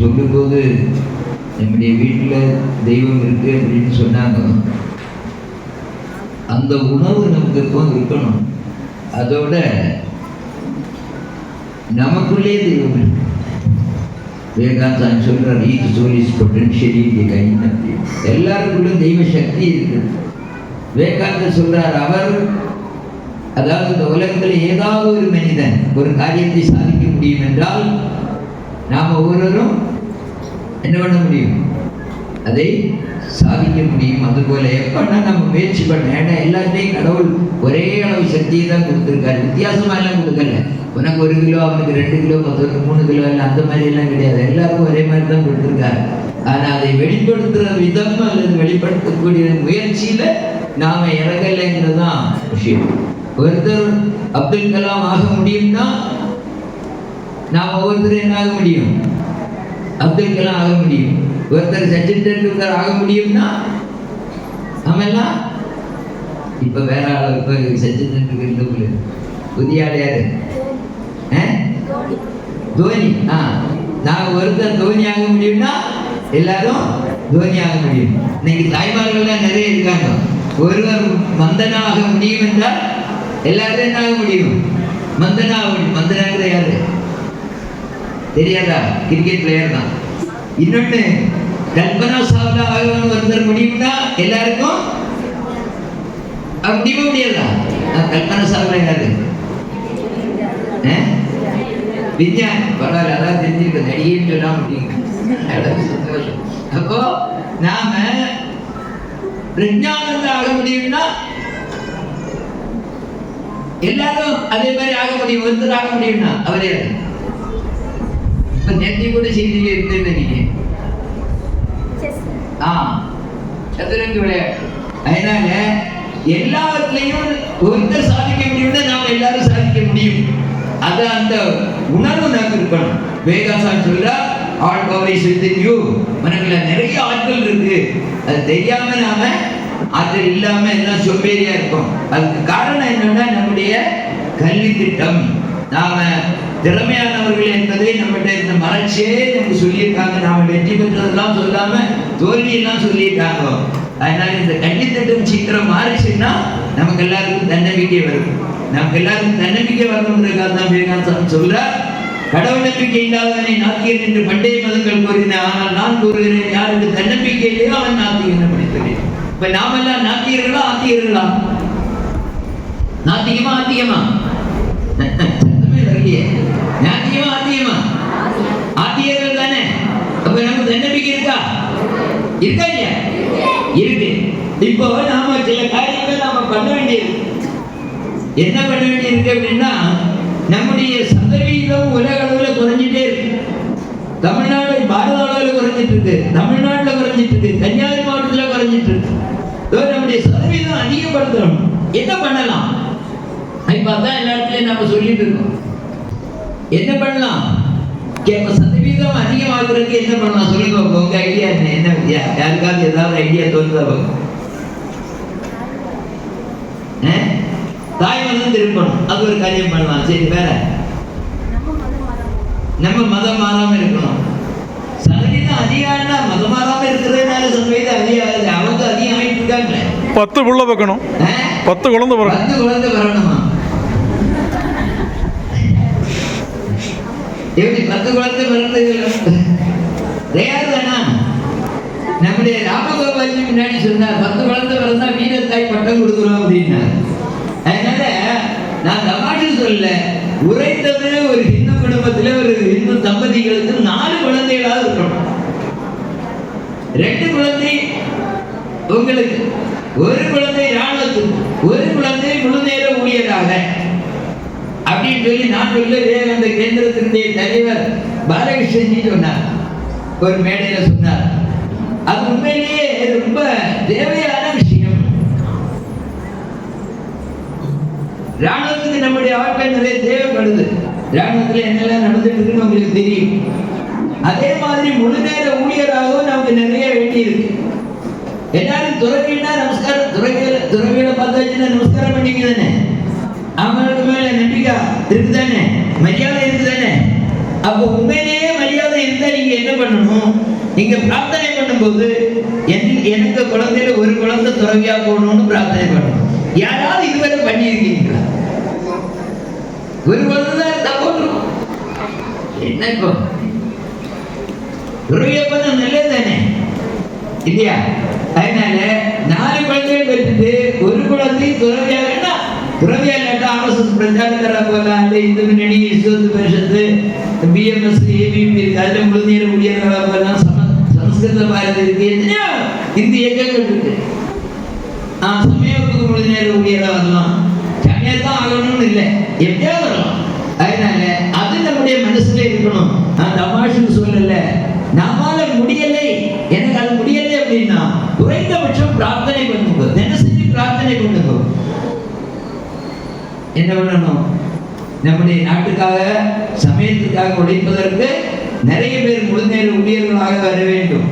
சொல்லும்போது நம்முடைய வீட்டில் தெய்வம் இருக்கு அப்படின்னு சொன்னாங்க. அந்த உணவு நமக்கு எப்போ இருக்கணும்? அதோட நமக்குள்ளே தெய்வம் இருக்கு. விவேகானந்தான் சொல்கிறார் each soul is potentially divine எல்லாருக்குள்ளும் தெய்வ சக்தி இருக்கு. விவேகானந்தர் சொல்றார் அவர் அதாவது இந்த உலகத்தில் ஏதாவது ஒரு மனிதன் ஒரு காரியத்தை சாதிக்க முடியும் என்றால் நாம் ஒவ்வொருவரும் என்ன பண்ண முடியும்? அதை சாதிக்க முடியும். அதுபோல எப்பன்னா நம்ம முயற்சி பண்ண ஏன்னா எல்லாத்தையும் கடவுள் ஒரே அளவு சக்தியை தான் கொடுத்துருக்காரு. வித்தியாசமா எல்லாம் கொடுக்கல. உனக்கு ஒரு கிலோ அவனுக்கு ரெண்டு கிலோ பத்து மூணு கிலோ இல்லை அந்த மாதிரி எல்லாம் கிடையாது. எல்லாருக்கும் ஒரே மாதிரி தான் கொடுத்துருக்காரு. ஆனா அதை வெளிப்படுத்துற விதம் அல்லது வெளிப்படுத்தக்கூடிய முயற்சியில நாம இறங்கலைங்கிறதுதான் விஷயம். ஒருத்தர் அப்துல் கலாம் ஆக முடியும்னா நாம் ஒவ்வொருத்தரும் என்ன ஆக முடியும்? அப்துல் கலாம் ஆக முடியும். ஒருத்தர் சச்சின் டெண்டுல்கர் ஆக முடியும்னா நம்ம இப்போ இப்ப வேற ஆள் இப்ப சச்சின் டெண்டுல்கர் இல்லை புதிய ஆள் யாரு? ஆ? தோனி. ஆ. நான் ஒருத்தர் தோனி ஆக முடியும்னா எல்லாரும் தோனி ஆக முடியும். இன்னைக்கு தாய்மார்கள்லாம் நிறைய இருக்காங்க. ஒருவர் மந்தனாக முடியும் என்றால் எல்லாரும் என்ன ஆக முடியும்? மந்தனா ஆக முடியும். மந்தனாங்கிற யாரு? தெரியாதா? கிரிக்கெட் பிளேயர் தான். இன்னொன்னு கல்பனா சாவ்லா ஆகணும்னு ஒருத்தர் முடியும்னா எல்லாருக்கும் அப்படி முடியாதா? கல்பனா சாவ்லா யாரு? விஞ்ஞான். பரவாயில்ல அதான் தெரிஞ்சிருக்க நடிகைன்னு சொன்னா முடியும் சந்தோஷம். அப்போ நாம பிரஜானந்த ஆக முடியும்னா எல்லாரும் அதே மாதிரி ஆக முடியும். ஒருத்தர் ஆக முடியும்னா அவரே நேற்று கூட செய்தியில இருந்தேன்னு நினைக்கிறேன் ஆ சதுரங்க விளையாட்டு அதனால எல்லாத்துலயும் ஒருத்தர் சாதிக்க முடியும்னா நாம எல்லாரும் சாதிக்க முடியும் அது அந்த உணர்வு நமக்கு இருக்கணும் வேகாசான் சொல்ல all power is with you மனக்குள்ள நிறைய ஆட்கள் இருக்கு அது தெரியாம நாம ஆற்றல் இல்லாம எல்லாம் சோம்பேறியா இருக்கோம் அதுக்கு காரணம் என்னன்னா நம்முடைய கல்வி திட்டம் நாம திறமையானவர்கள் என்பதை நம்மகிட்ட இந்த மலர்ச்சியே நமக்கு சொல்லியிருக்காங்க. நாம வெற்றி பெற்றதெல்லாம் சொல்லாம தோல்வியெல்லாம் சொல்லியிருக்காங்க. அதனால இந்த கல்வி திட்டம் சீக்கிரம் மாறிச்சுன்னா நமக்கு எல்லாருக்கும் தன்னம்பிக்கை வரும். நமக்கு எல்லாருக்கும் தன்னம்பிக்கை வரணுங்கிறதுக்காக தான் விவேகானந்தம் சொல்றார். கடவுள் நம்பிக்கை இல்லாதவனை நாத்திகன் என்று பண்டைய மதங்கள் கூறினேன் ஆனால் நான் கூறுகிறேன் யாருக்கு தன்னம்பிக்கை இல்லையோ அவன் நாத்தியன் அப்படி சொல்லி இப்ப நாமெல்லாம் நாத்திகர்களா ஆத்திகர்களா? நாத்திகமா ஆத்தியமா சத்தமே வரலையே நாத்திகமா ஆத்தியமா ஆத்தியர்கள் தானே? அப்ப நமக்கு தன்னம்பிக்கை இருக்கா? இருக்கா இல்லையா? இருக்கு. இப்போ நாம சில காரியங்கள் நாம பண்ண வேண்டியது என்ன பண்ண வேண்டியிருக்கு அப்படின்னா நம்முடைய சதவீதம் உலக அளவில் குறைஞ்சிட்டே இருக்கு. தமிழ்நாடு பாரத அளவில் குறைஞ்சிட்டு இருக்கு. தமிழ்நாட்டில் குறைஞ்சிட்டு இருக்கு. கன்னியாகுமரி மாவட்டத்தில் குறைஞ்சிட்டு இருக்கு. நம்முடைய சதவீதம் அதிகப்படுத்தணும் என்ன பண்ணலாம்? இப்போ அதான் எல்லா இடத்துலையும் நம்ம சொல்லிட்டு இருக்கோம். என்ன பண்ணலாம்? கேப்ப சதவீதம் அதிகமாக்குறதுக்கு என்ன பண்ணலாம்? சொல்லுங்க உங்க- ஐடியா என்ன? என்ன ஐடியா யாருக்காவது ஏதாவது ஐடியா தோணுதா? தாய் மதம் திருப்பணும் அது ஒரு காரியம் பண்ணலாம். சரி வேற? நம்ம மதம் மாறாம இருக்கணும். சதவீதம் அதிகம்னா மதம் மாறாம இருக்கிறதுனால சதவீதம் அதிகம் அவங்க அதிகம் ஆயிட்டு இருக்காங்களே. பத்து புள்ள வைக்கணும் ஆ? பத்து குழந்தை பிறகு பத்து குழந்தை வரணுமா எப்படி பத்து குழந்தை பிறந்தது தயார் தானா? நம்முடைய ராமகோபாலஜி முன்னாடி சொன்னார் பத்து குழந்தை பிறந்தா வீரத்தாய் பட்டம் கொடுக்குறோம் அப்படின்னா அதனால நான் தமாஷு சொல்ல உரைத்தது ஒரு இந்து குடும்பத்துல ஒரு இந்து தம்பதிகளுக்கு நாலு குழந்தைகளாக இருக்கணும். ரெண்டு குழந்தை உங்களுக்கு ஒரு குழந்தை ராணுவத்துக்கு ஒரு குழந்தை முழு நேர ஊழியராக. அப்படின்னு சொல்லி நான் சொல்ல விவேகானந்த கேந்திரத்தினுடைய தலைவர் பாலகிருஷ்ணன் சொன்னார். ஒரு மேடையில் சொன்னார். அது உண்மையிலேயே ரொம்ப தேவையான விஷயம். ராணுவத்துக்கு நம்முடைய ஆட்கள் நிறைய தேவைப்படுது. ராணுவத்துல என்னெல்லாம் நடந்துட்டு இருக்குன்னு உங்களுக்கு தெரியும். அதே மாதிரி முழு நேர ஊழியராகவும் நமக்கு நிறைய வேண்டி இருக்கு எல்லாரும் துறவினா நமஸ்காரம் துறவிகளை துறவியில பார்த்தாச்சுன்னா நமஸ்காரம் பண்ணிக்க தானே அவங்களுக்கு மேல நம்பிக்கை இருக்குதானே? மரியாதை இருக்குதானே? அப்போ உண்மையிலேயே மரியாதை இருந்தா நீங்க என்ன பண்ணணும்? நீங்க பிரார்த்தனை பண்ணும்போது என்- எனக்கு குழந்தையில ஒரு குழந்தை துறவியா போகணும்னு பிரார்த்தனை பண்ணணும். யாராவது இதுவரை பண்ணியிருக்கீங்களா? ஒரு குழந்தை தான் இருந்தா போதும். என்ன இப்போ? துறவியா பண்ண நல்லது தானே இல்லையா? அதனால நாலு குழந்தைகள் பெற்றுட்டு ஒரு குழந்தை துறவியாக வேண்டாம் துறவியா இல்லாட்டா ஆர்எஸ்எஸ் பிரச்சாரக்காரா போகலாம் இல்லை இந்து முன்னணி இஸ்வத்து பரிஷத்து பிஎம்எஸ் ஏபிபி இருக்கு அதில் முழுநீர ஊழியர்களாக போகலாம் சம சமஸ்கிருத பாரதி இருக்கு. என்ன இந்து இயக்கங்கள் இருக்கு. நான் சமயத்துக்கு நேரம் ஊழியராக வரலாம் தனியாக தான் ஆகணும்னு இல்லை. எப்படியாவது வரலாம்? அதனால அது நம்முடைய மனசுல இருக்கணும். நான் தமாஷுன்னு சொல்லல. நம்மால முடியலை. எனக்கு அது முடியலை அப்படின்னா குறைந்தபட்சம் பிரார்த்தனை பண்ணுங்க. தினசரி பிரார்த்தனை பண்ணுங்க. என்ன பண்ணணும் நம்முடைய நாட்டுக்காக சமயத்துக்காக உழைப்பதற்கு நிறைய பேர் முழுநேர ஊழியர்களாக வர வேண்டும்.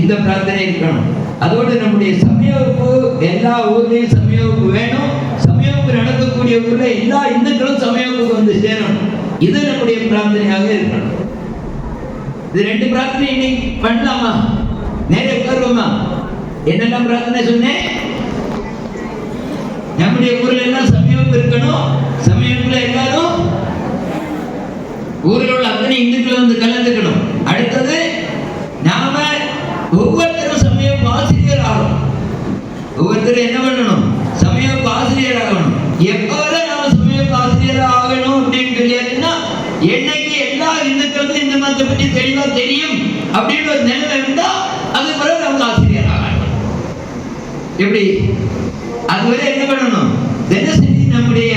இந்த பிரார்த்தனை இருக்கணும். அதோடு நம்முடைய சமயவகுப்பு எல்லா ஊர்லேயும் சமயவகுப்பு வேணும். சமயவகுப்பு நடக்கக்கூடிய ஊரில் எல்லா இந்துக்களும் சமயவகுப்பு வந்து சேரணும். இது நம்முடைய பிரார்த்தனையாக இருக்கணும். இது ரெண்டு பிரார்த்தனை இன்னைக்கு பண்ணலாமா? நேரே உட்காருவோமா என்னென்ன பிரார்த்தனை சொன்னேன்? நம்முடைய ஊர்ல எல்லாம் சமயம் இருக்கணும்? சமயத்துல எல்லாரும் ஊரில் உள்ள அத்தனை இந்துக்கள் வந்து கலந்துக்கணும். அடுத்தது நாம ஒவ்வொருத்தரும் சமயம் ஆசிரியர் ஆகணும் ஒவ்வொருத்தரும் என்ன பண்ணணும்? சமயம் ஆசிரியர் ஆகணும் எப்போ நாம சமயம் ஆசிரியர் ஆகணும் அப்படின்னு சொல்லியாச்சுன்னா என்னைக்கு எல்லா இந்துக்களுக்கும் இந்த மதத்தை பற்றி தெளிவா தெரியும் அப்படின்னு ஒரு நிலைமை இருந்தா அது பிறகு நமக்கு ஆசிரியர் ஆகணும் எப்படி? அதுவரை என்ன பண்ணணும்? தினசரி நம்முடைய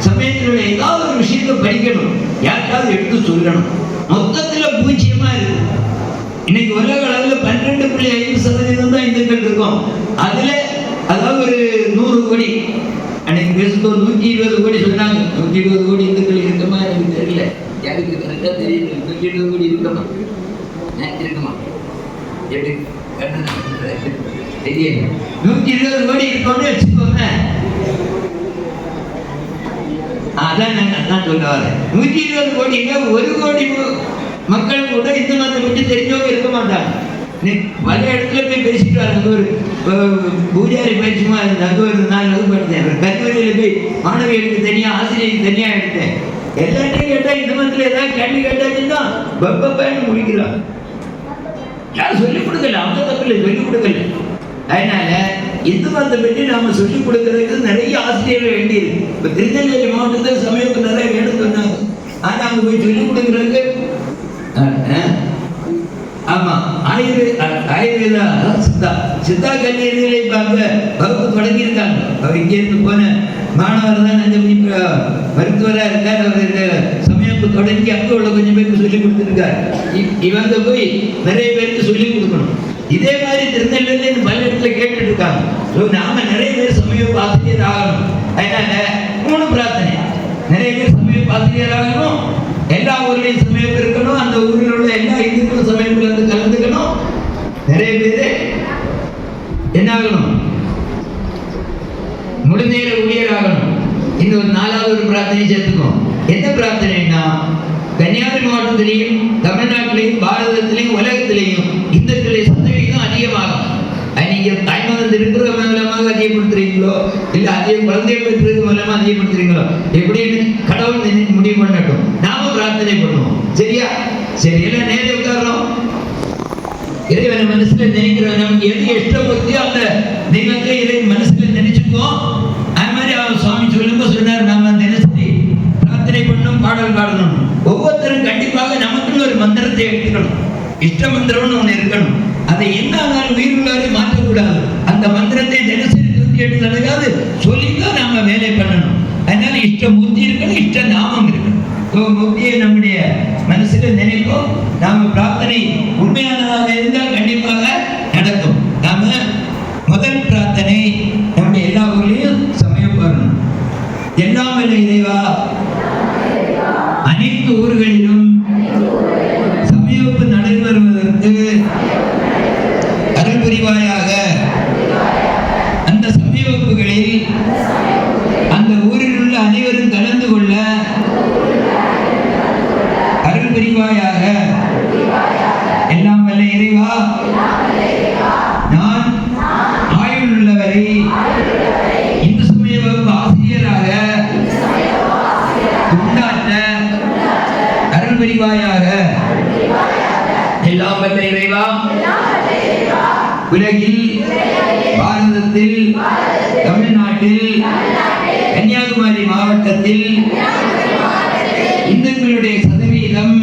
சமயத்தில் உள்ள ஏதாவது ஒரு விஷயத்தை படிக்கணும். யாருக்காவது எடுத்து சொல்லணும். மொத்தத்துல பூஜ்ஜியமா இருக்கு. இன்னைக்கு உலக அளவில் பன்னிரெண்டு புள்ளி ஐந்து சதவீதம் தான் இந்துக்கள் இருக்கும். அதுல அதாவது ஒரு நூறு கோடி அன்னைக்கு பேசும்போது நூற்றி இருபது கோடி சொன்னாங்க. நூற்றி இருபது கோடி இந்துக்கள் இருக்குமா எனக்கு தெரியல. யாருக்கு கரெக்டாக தெரியல நூற்றி இருபது கோடி இருக்குமா ஆ, இருக்குமா எப்படி தெரியல நூத்தி இருபது கோடி இருக்கோம்னு வச்சுக்கோங்க. அதான் நான் அதான் சொல்ல வரேன். நூத்தி இருபது கோடிங்க ஒரு கோடி மக்கள் கூட இந்த மதத்தை பற்றி தெரிஞ்சவங்க இருக்க மாட்டாங்க. பல இடத்துல போய் பேசிட்டு வராங்க ஒரு பூஜாரி பயிற்சிமா இருந்தாங்க ஒரு நாள் வகுப்பு எடுத்தேன் ஒரு கல்லூரியில் போய் மாணவிகளுக்கு தனியா ஆசிரியருக்கு தனியா எடுத்தேன். எல்லாத்தையும் கேட்டா இந்த மதத்தில் ஏதாவது கேள்வி கேட்டாச்சுன்னா பப்பன்னு முடிக்கிறான். யாரும் சொல்லிக் கொடுக்கல அவங்க தப்பில்லை சொல்லிக் கொடுக்கல. அதனால இந்து மதத்தை பற்றி நாம சொல்லிக் கொடுக்கறதுக்கு நிறைய ஆசிரியர்கள் வேண்டியிருக்கு இப்போ திருநெல்வேலி மாவட்டத்தில் சமயத்துக்கு நிறைய வேணும் சொன்னாங்க. ஆனா அங்க போய் சொல்லிக் கொடுக்கறதுக்கு ஆமா ஆயுர்வேத ஆயுர்வேதா சித்தா சித்தா கல்லூரியில இப்ப அங்க வகுப்பு தொடங்கியிருக்காங்க. அவர் இங்கே இருந்து போன மாணவர் தான் அந்த மருத்துவராக இருக்கார். அவர் இந்த சமயப்பு தொடங்கி அங்கே உள்ள கொஞ்சம் பேருக்கு சொல்லிக் கொடுத்துருக்காரு. இவங்க போய் நிறைய பேருக்கு சொல்லிக் கொடுக்கணும். இதே மாதிரி திருநெல்வேலி பல இடத்துல கேட்டுட்டு இருக்காங்க நாம நிறைய பேர் சமய ஆசிரியர் ஆகணும். அதனால மூணு பிரார்த்தனை. நிறைய பேர் சமய ஆசிரியர் ஆகணும். எல்லா ஊர்லயும் சமயம் இருக்கணும். அந்த ஊரில் உள்ள எல்லா இந்துக்களும் சமயம் வந்து கலந்துக்கணும். நிறைய பேர் என்ன ஆகணும்? முழுநேர ஊழியர் ஆகணும். இந்த ஒரு நாலாவது ஒரு பிரார்த்தனை சேர்த்துக்கோம் என்ன பிரார்த்தனைன்னா கன்னியாகுமரி மாவட்டத்திலையும் தமிழ்நாடு பாரதத்திலையும் உலகத்திலையும் இந்துக்களுடைய சதவீதம் அதிகமாகும் அது நீங்க தாய்மதம் மூலமாக அதிகப்படுத்துறீங்களோ இல்ல அதிக குழந்தை பெற்றது மூலமா அதிகப்படுத்துறீங்களோ எப்படின்னு கடவுள் நினை- முடிவு பண்ணட்டும். நாம பிரார்த்தனை பண்ணுவோம். சரியா? சரி எல்லாம் நேரே உட்காரோம் இறைவனை மனசுல நினைக்கிறோம். நமக்கு எது இஷ்டப்பத்தியோ அந்த தெய்வத்தை இறை மனசுல நினைச்சுக்கோ அது மாதிரி அவர் சுவாமி சொல்லுங்க சொன்னார் நாம தினசரி பிரார்த்தனை பண்ணும் பாடல் பாடணும். ஒவ்வொருத்தரும் கண்டிப்பாக நமக்குன்னு ஒரு மந்திரத்தை எடுத்துக்கணும். இஷ்ட மந்திரம்னு ஒண்ணு இருக்கணும். அதை என்ன ஆனாலும் உயிருள்ளாரை மாற்றக்கூடாது. அந்த மந்திரத்தை தினசரி நூத்தி எட்டு தடவையாவது சொல்லித்தான் நாம வேலை பண்ணணும். அதனால இஷ்ட மூர்த்தி இருக்கணும் இஷ்ட நாமம் இருக்கணும். மூர்த்தியை நம்முடைய மனசுல நினைப்போம் நாம பிரார்த்தனை உண்மையானதாக இருந்தால் கண்டிப்பாக நடக்கும். நாம முதல் பிரார்த்தனை நம்முடைய எல்லா ஊர்லயும் சமயம் வரணும். எல்லாம் வல்ல இறைவா அனைத்து ஊர்களிலும் பாரதத்தில் தமிழ்நாட்டில் கன்னியாகுமரி மாவட்டத்தில் இந்துக்களுடைய சதவீதம்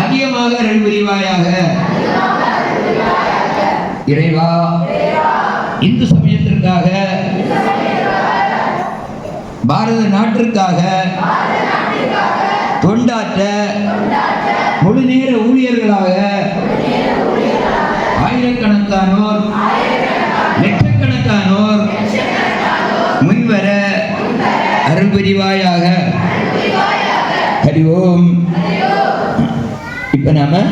அதிகமாக அருள் புரிவாயாக இறைவா இந்து சமயத்திற்காக பாரத நாட்டிற்காக தொண்டாற்ற முழு நேர ஊழியர்களாக ஆயிரக்கணக்கானோர் புரிவாயாக